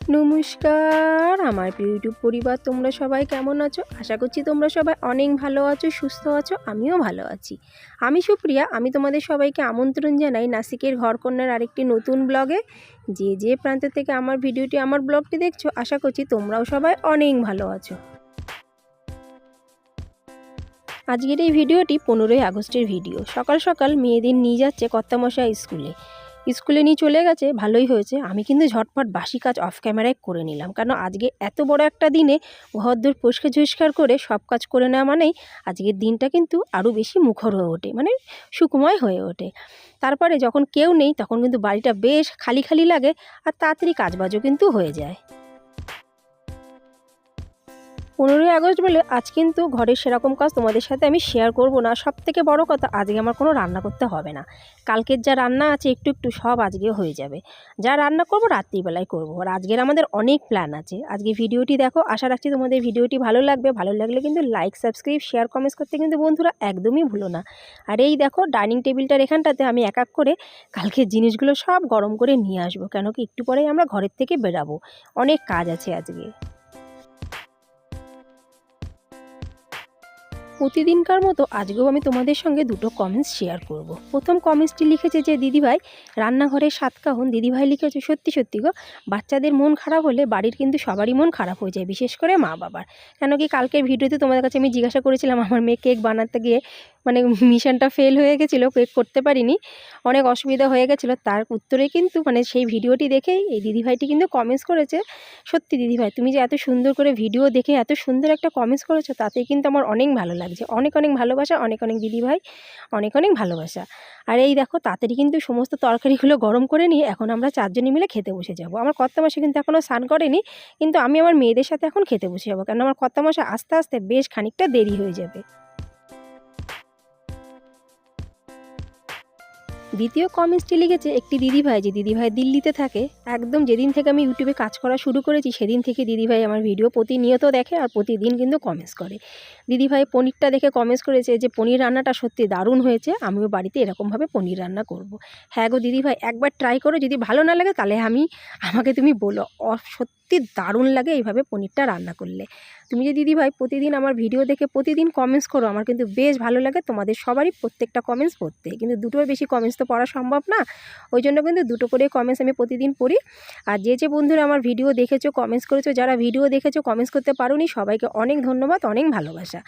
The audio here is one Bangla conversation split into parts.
নমস্কার, আমার প্রিয় ইউটিউব পরিবার, তোমরা সবাই কেমন আছো? আশা করছি তোমরা সবাই অনেক ভালো আছো, সুস্থ আছো, আমিও ভালো আছি। আমি সুপ্রিয়া, আমি তোমাদের সবাইকে আমন্ত্রণ জানাই নাসিকের ঘরকন্যার আরেকটি নতুন ব্লগে। যে যে প্রান্ত থেকে আমার ভিডিওটি, আমার ব্লগটি দেখছ, আশা করছি তোমরাও সবাই অনেক ভালো আছো। আজকের এই ভিডিওটি পনেরোই আগস্টের ভিডিও। সকাল সকাল মেয়েদের নিয়ে যাচ্ছে কর্তামশাই স্কুলে। স্কুলে নিয়ে চলে গেছে, ভালোই হয়েছে। আমি কিন্তু ঝটপট বাসি কাজ অফ ক্যামেরায় করে নিলাম। কারণ আজকে এত বড় একটা দিনে ঘরদোর পরিষ্কার ঝরিষ্কার করে সব কাজ করে নেওয়া মানেই আজকের দিনটা কিন্তু আরও বেশি মুখর হয়ে ওঠে মানে সুকুময় হয়ে ওঠে। তারপরে যখন কেউ নেই, তখন কিন্তু বাড়িটা বেশ খালি খালি লাগে আর তাড়াতাড়ি কাজবাজও কিন্তু হয়ে যায়। পনেরোই আগস্ট বলে আজ কিন্তু ঘরের সেরকম কাজ তোমাদের সাথে আমি শেয়ার করব না। সব থেকে বড় কথা, আজকে আমার কোনো রান্না করতে হবে না। কালকের যা রান্না আছে, একটু একটু সব আজকে হয়ে যাবে। যা রান্না করব, রাত্রিবেলায় করব। আর আজকের আমাদের অনেক প্ল্যান আছে। আজকে ভিডিওটি দেখো, আশা রাখছি তোমাদের ভিডিওটি ভালো লাগবে। ভালো লাগলে কিন্তু লাইক সাবস্ক্রাইব শেয়ার কমেন্টস করতে কিন্তু বন্ধুরা একদমই ভুলো না। আর এই দেখো ডাইনিং টেবিলটার এখানটাতে আমি এক এক করে কালকের জিনিসগুলো সব গরম করে নিয়ে আসব। কেন কি, একটু পরেই আমরা ঘরের থেকে বেরাবো। অনেক কাজ আছে আজকে। প্রতিদিনকার মতো আজকেও আমি তোমাদের সঙ্গে দুটো কমেন্টস শেয়ার করব। প্রথম কমেন্টসটি লিখেছে যে, দিদিভাই রান্নাঘরের সাত কাহন দিদিভাই লিখেছে, সত্যি সত্যি গো, বাচ্চাদের মন খারাপ হলে বাড়ির কিন্তু সবারই মন খারাপ হয়ে যায়, বিশেষ করে মা বাবার কেন কি কালকের ভিডিওতে তোমাদের কাছে আমি জিজ্ঞাসা করেছিলাম, আমার মেয়ে কেক বানাতে গিয়ে মানে মিশনটা ফেল হয়ে গেছিল করতে পারিনি, অনেক অসুবিধা হয়ে গেছিল। তার উত্তরে কিন্তু মানে সেই ভিডিওটি দেখেই এই দিদিভাইটি কিন্তু কমেন্টস করেছে, সত্যি দিদিভাই, তুমি যে এত সুন্দর করে ভিডিও দেখে এত সুন্দর একটা কমেন্টস করেছ তাতেই কিন্তু আমার অনেক ভালো লাগছে। অনেক অনেক ভালোবাসা, অনেক অনেক দিদিভাই, অনেক অনেক ভালোবাসা। আর এই দেখো, তাড়াতাড়ি কিন্তু সমস্ত তরকারিগুলো গরম করে নিয়ে এখন আমরা চারজনে মিলে খেতে বসে যাব। আমার কর্তা মাসে কিন্তু এখনও স্নান করেনি, কিন্তু আমি আমার মেয়েদের সাথে এখন খেতে বসে যাব। কারণ আমার কর্তা মাসে আস্তে আস্তে বেশ খানিকটা দেরি হয়ে যাবে। দ্বিতীয় কমেন্টসটি লিখেছে একটি দিদিভাই, যে দিদিভাই দিল্লিতে থাকে। একদম যেদিন থেকে আমি ইউটিউবে কাজ করা শুরু করেছি, সেদিন থেকে দিদিভাই আমার ভিডিও প্রতিনিয়ত দেখে আর প্রতিদিন কিন্তু কমেন্টস করে। দিদিভাই পনিরটা দেখে কমেন্টস করেছে যে, পনির রান্নাটা সত্যি দারুণ হয়েছে, আমিও বাড়িতে এরকমভাবে পনির রান্না করব। হ্যাঁ গো দিদিভাই, একবার ট্রাই করো, যদি ভালো না লাগে তাহলে আমি, আমাকে তুমি বলো, অ, সত্যি দারুণ লাগে এইভাবে পনিরটা রান্না করলে। তুমি যে দিদিভাই প্রতিদিন আমার ভিডিও দেখে প্রতিদিন কমেন্টস করো, আমার কিন্তু বেশ ভালো লাগে। তোমাদের সবারই প্রত্যেকটা কমেন্টস পড়তে। কিন্তু দুটোর বেশি কমেন্টস তো পড়া সম্ভব না। ওই জন্য কিন্তু দুটো করে কমেন্টস আমি প্রতিদিন পড়ি। আর যে যে বন্ধুরা আমার ভিডিও দেখেছ কমেন্টস করেছ, যারা ভিডিও দেখেছ কমেন্টস করতে পারোনি, সবাইকে অনেক ধন্যবাদ, অনেক ভালোবাসা।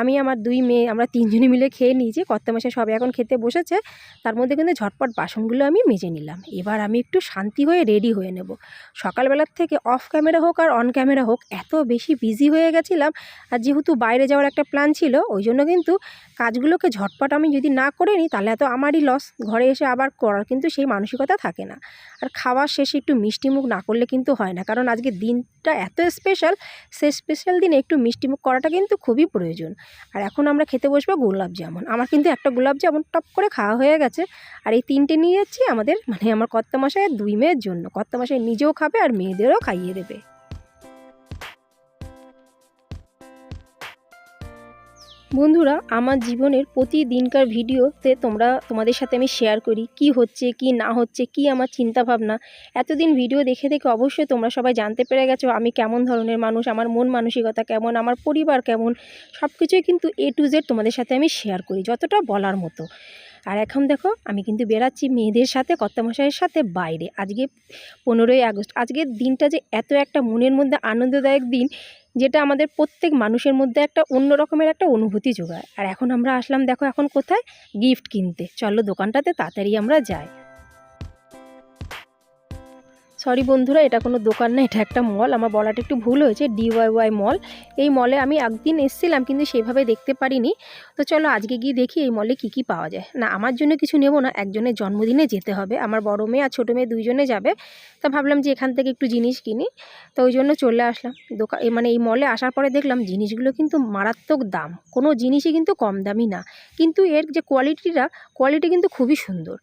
আমি আমার দুই মেয়ে, আমরা তিনজনে মিলে খেয়ে নিয়েছি কত মাসে সবাই এখন খেতে বসেছে। তার মধ্যে কিন্তু ঝটপট বাসনগুলো আমি মেজে নিলাম। এবার আমি একটু শান্তি হয়ে রেডি হয়ে নেব। সকালবেলার থেকে অফ ক্যামেরা হোক আর অন ক্যামেরা হোক, এত বেশি বিজি হয়ে গেছিলাম। আর যেহেতু বাইরে যাওয়ার একটা প্ল্যান ছিল, ওই জন্য কিন্তু কাজগুলোকে ঝটপট আমি যদি না করে নিই, তাহলে এত আমারই লস ঘরে এসে আবার করার কিন্তু সেই মানসিকতা থাকে না। আর খাওয়ার শেষে একটু মিষ্টি মুখ না করলে কিন্তু হয় না। কারণ আজকে দিনটা এত স্পেশাল সে স্পেশাল দিনে একটু মিষ্টি মুখ করাটা কিন্তু খুবই প্রয়োজন। আর এখন আমরা খেতে বসবো গোলাপ জামুন। আমার কিন্তু একটা গোলাপ জামুন টপ করে খাওয়া হয়ে গেছে। আর এই তিনটে নিয়ে যাচ্ছি আমাদের মানে আমার কর্তা মশাইয়ের দুই মেয়ের জন্য। কর্তা মশাই নিজেও খাবে আর মেয়েদেরও খাইয়ে দেবে। বন্ধুরা, আমার জীবনের প্রতিদিনকার ভিডিওতে তোমরা, তোমাদের সাথে আমি শেয়ার করি কি হচ্ছে, কি না হচ্ছে, কি আমার চিন্তা ভাবনা এতদিন ভিডিও দেখে দেখে অবশ্যই তোমরা সবাই জানতে পেরে গেছো আমি কেমন ধরনের মানুষ, আমার মন মানসিকতা কেমন, আমার পরিবার কেমন। সব কিছুই কিন্তু এ টু জেড তোমাদের সাথে আমি শেয়ার করি, যতটা বলার মতো। আর এখন দেখো, আমি কিন্তু বেড়াচ্ছি মেয়েদের সাথে, কর্তামশাইয়ের সাথে বাইরে। আজকে পনেরোই আগস্ট। আজকের দিনটা যে এত একটা মনের মধ্যে আনন্দদায়ক দিন, যেটা আমাদের প্রত্যেক মানুষের মধ্যে একটা অন্য রকমের একটা অনুভূতি যোগায়। আর এখন আমরা আসলাম, দেখো এখন কোথায়? গিফট কিনতে। চলো দোকানটাতে তাড়াতাড়ি আমরা যাই। সরি বন্ধুরা, এটা কোনো দোকান না, এটা একটা মল আমার বলাটা একটু ভুল হয়েছে ডিওয়াইওয়াই মল এই মলে আমি একদিন এসেছিলাম, কিন্তু সেভাবে দেখতে পারিনি। তো চলো আজকে গিয়ে দেখি এই মলে কি কি পাওয়া যায়। না, আমার জন্য কিছু নেব না, একজনের জন্মদিনে যেতে হবে। আমার বড় মেয়ে আর ছোটো মেয়ে দুইজনে যাবে। তা ভাবলাম যে এখান থেকে একটু জিনিস কিনি। তো ওই জন্য চলে আসলাম। দোকান মানে এই মলে আসার পরে দেখলাম জিনিসগুলো কিন্তু মারাত্মক দাম। কোনো জিনিসই কিন্তু কম দামি না। কিন্তু এর যে কোয়ালিটিটা কোয়ালিটি কিন্তু খুবই সুন্দর।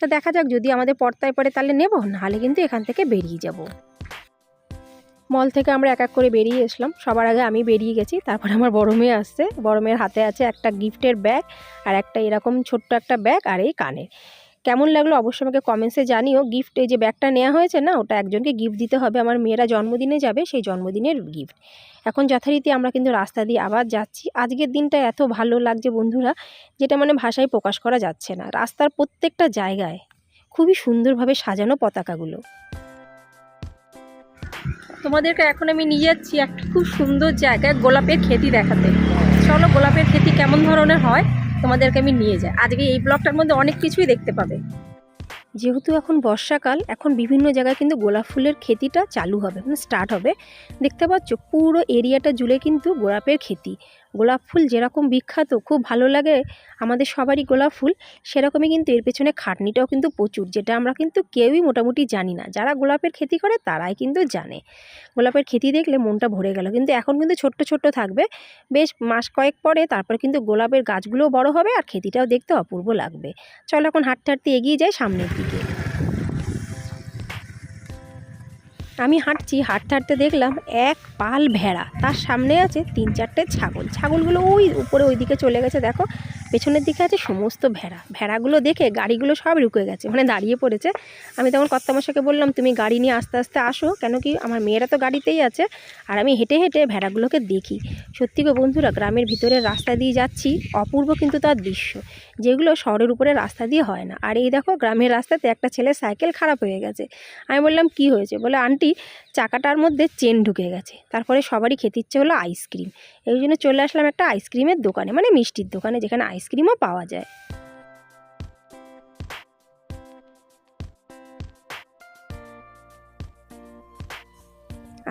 তো দেখা যাক, যদি আমাদের পর্তায় পড়ে তাহলে নেব, নাহলে কিন্তু এখান থেকে বেরিয়ে যাব। মল থেকে আমরা এক এক করে বেরিয়ে এসলাম। সবার আগে আমি বেরিয়ে গেছি, তারপর আমার বড় মেয়ে আসছে। বড় মেয়ের হাতে আছে একটা গিফটের ব্যাগ আর একটা এরকম ছোট্ট একটা ব্যাগ আর এই কানের। কেমন লাগল অবশ্যই আমাকে কমেন্টসে জানিও। গিফট এই যে ব্যাগটা নেওয়া হয়েছে না, ওটা একজনকে গিফট দিতে হবে। আমার মেয়েরা জন্মদিনে যাবে, সেই জন্মদিনের গিফট এখন যথারীতি আমরা কিন্তু রাস্তা দিয়ে আবার যাচ্ছি। আজকের দিনটা এত ভালো লাগছে বন্ধুরা, যেটা মানে ভাষায় প্রকাশ করা যাচ্ছে না। রাস্তার প্রত্যেকটা জায়গায় খুবই সুন্দরভাবে সাজানো পতাকাগুলো। তোমাদেরকে এখন আমি নিয়ে যাচ্ছি একটা খুব সুন্দর জায়গায় গোলাপের খেতি দেখাতে। চলো গোলাপের খেতি কেমন ধরনের হয়? তোমাদেরকে আমি নিয়ে যাই। আজকে এই ব্লগটার মধ্যে অনেক কিছুই দেখতে পাবে। যেহেতু এখন বর্ষাকাল, এখন বিভিন্ন জায়গায় কিন্তু গোলাপ ফুলের খেতিটা চালু হবে মানে স্টার্ট হবে। দেখতে পাচ্ছ, পুরো এরিয়াটা জুড়ে কিন্তু গোলাপের খেতি। গোলাপ ফুল যেরকম বিখ্যাত, খুব ভালো লাগে আমাদের সবারই গোলাপ ফুল, সেরকমই কিন্তু এর পেছনে খাটনিটাও কিন্তু প্রচুর, যেটা আমরা কিন্তু কেউই মোটামুটি জানি না। যারা গোলাপের খেতি করে তারাই কিন্তু জানে। গোলাপের খেতি দেখলে মনটা ভরে গেল, কিন্তু এখন কিন্তু ছোট্ট ছোট্ট থাকবে। বেশ মাস কয়েক পরে তারপর কিন্তু গোলাপের গাছগুলোও বড় হবে আর খেতিটাও দেখতে অপূর্ব লাগবে। চলো এখন হাঁটতে হাঁটতে এগিয়ে যাই সামনের দিকে। আমি হাঁটছি, হাঁটতে হাঁটতে দেখলাম এক পাল ভেড়া। তার সামনে আছে তিন চারটে ছাগল। ছাগলগুলো ওই উপরে ওই দিকে চলে গেছে, দেখো। পেছনের দিকে আছে সমস্ত ভেড়া। ভেড়াগুলো দেখে গাড়িগুলো সব রুকে গেছে মানে দাঁড়িয়ে পড়েছে। আমি তখন কর্তামশাকে বললাম, তুমি গাড়ি নিয়ে আস্তে আস্তে আসো, কেন কি আমার মেয়েরা তো গাড়িতেই আছে, আর আমি হেঁটে হেঁটে ভেড়াগুলোকে দেখি। সত্যি গো বন্ধুরা, গ্রামের ভিতরের রাস্তা দিয়ে যাচ্ছি, অপূর্ব কিন্তু তার দৃশ্য। যেগুলো শহরের উপরে রাস্তা দিয়ে হয় না। আর এই দেখো, গ্রামের রাস্তাতে একটা ছেলে সাইকেল খারাপ হয়ে গেছে। আমি বললাম, কি হয়েছে? বলে, আন্টি, চাকাটার মধ্যে চেন ঢুকে গেছে। তারপরে সবারই খেতে ইচ্ছে হলো আইসক্রিম। এই জন্য চলে আসলাম একটা আইসক্রিমের দোকানে মানে মিষ্টির দোকানে, যেখানে আইসক্রিমও পাওয়া যায়।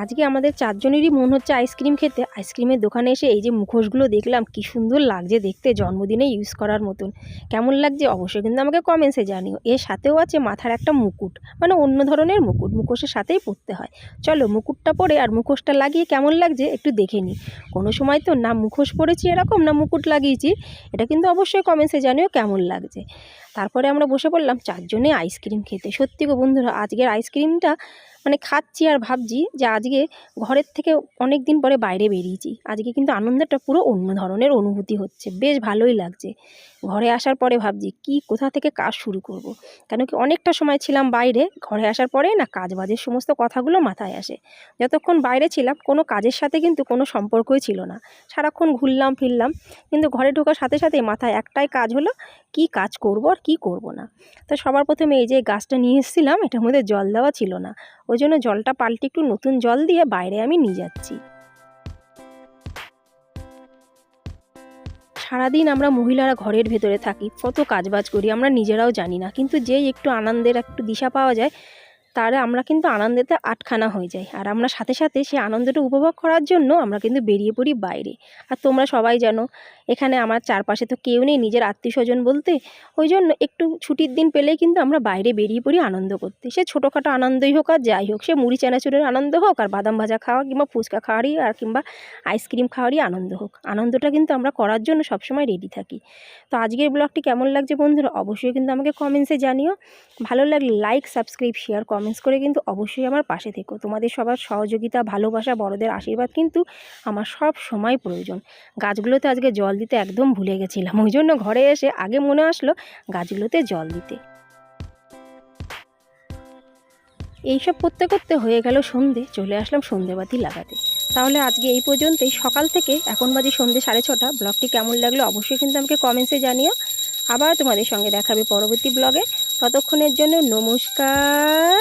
আজকে আমাদের চারজনেরই মন হচ্ছে আইসক্রিম খেতে। আইসক্রিমের দোকানে এসে এই যে মুখোশগুলো দেখলাম, কি সুন্দর লাগছে দেখতে জন্মদিনে ইউজ করার মতন। কেমন লাগছে অবশ্যই কিন্তু আমাকে কমেন্টসে জানিও। এর সাথেও আছে মাথার একটা মুকুট মানে অন্য ধরনের মুকুট। মুখোশের সাথেই পরতে হয়। চলো মুকুটটা পরে আর মুখোশটা লাগিয়ে কেমন লাগছে একটু দেখে নিই। কোনো সময় তো না মুখোশ পরেছি এরকম, না মুকুট লাগিয়েছি। এটা কিন্তু অবশ্যই কমেন্টসে জানিও কেমন লাগছে। তারপরে আমরা বসে পড়লাম চারজনে আইসক্রিম খেতে। সত্যি গো বন্ধুরা, আজকের আইসক্রিমটা মানে খাচ্ছি আর ভাবছি যে আজকে ঘরের থেকে অনেক দিন পরে বাইরে বেরিয়েছি। আজকে কিন্তু আনন্দটা পুরো অন্য ধরনের অনুভূতি হচ্ছে। বেশ ভালোই লাগছে। ঘরে আসার পরে ভাবছি, কি কোথা থেকে কাজ শুরু করব। কেন কি অনেকটা সময় ছিলাম বাইরে। ঘরে আসার পরে না কাজ বাজের সমস্ত কথাগুলো মাথায় আসে। যতক্ষণ বাইরে ছিলাম, কোনো কাজের সাথে কিন্তু কোনো সম্পর্কই ছিল না। সারাক্ষণ ঘুরলাম, ফিরলাম। কিন্তু ঘরে ঢোকার সাথে সাথে মাথায় একটাই কাজ হলো কি কাজ করব আর কি করব না। তো সবার প্রথমে এই যে গাছটা নিয়ে এসেছিলাম, এটার মধ্যে জল দেওয়া ছিল না। ওই জন্য জলটা পাল্টে একটু নতুন জল দিয়ে বাইরে আমি নিয়ে যাচ্ছি। সারাদিন আমরা মহিলারা ঘরের ভেতরে থাকি, কত কাজবাজ করি আমরা নিজেরাও জানি না। কিন্তু যেই একটু আনন্দের, একটু দিশা পাওয়া যায় তাহলে আমরা কিন্তু আনন্দেতে আটখানা হয়ে যাই। আর আমরা সাথে সাথে সেই আনন্দটা উপভোগ করার জন্য আমরা কিন্তু বেরিয়ে পড়ি বাইরে। আর তোমরা সবাই জানো, এখানে আমার চারপাশে তো কেউ নেই, নিজের আত্মীয় স্বজন বলতে। ওই জন্য একটু ছুটির দিন পেলেই কিন্তু আমরা বাইরে বেরিয়ে পড়ি আনন্দ করতে। সে ছোটোখাটো আনন্দই হোক আর যাই হোক, সে মুড়ি চানাচুরের আনন্দ হোক আর বাদাম ভাজা খাওয়া কিংবা ফুচকা খাওয়ারই আর কিংবা আইসক্রিম খাওয়ারই আনন্দ হোক। আনন্দটা কিন্তু আমরা করার জন্য সবসময় রেডি থাকি। তো আজকের ব্লগটি কেমন লাগছে বন্ধুরা, অবশ্যই কিন্তু আমাকে কমেন্টসে জানিও। ভালো লাগলে লাইক সাবস্ক্রাইব শেয়ার কমেন্টস করে কিন্তু অবশ্যই আমার পাশে থেকো। তোমাদের সবার সহযোগিতা, ভালোবাসা, বড়দের আশীর্বাদ কিন্তু আমার সব সময় প্রয়োজন। গাছগুলোতে আজকে জল দিতে একদম ভুলে গেছিলাম। ওই জন্য ঘরে এসে আগে মনে আসলো গাছগুলোতে জল দিতে। এইসব করতে করতে হয়ে গেল সন্ধে। চলে আসলাম সন্ধেবাতি লাগাতে। তাহলে আজকে এই পর্যন্তই। সকাল থেকে এখন বাজে সন্ধে সাড়ে ছটা। ব্লগটি কেমন লাগল অবশ্যই কিন্তু আমাকে কমেন্টসে জানিও। আবার তোমাদের সঙ্গে দেখাবে পরবর্তী ব্লগে। ততক্ষণের জন্য নমস্কার।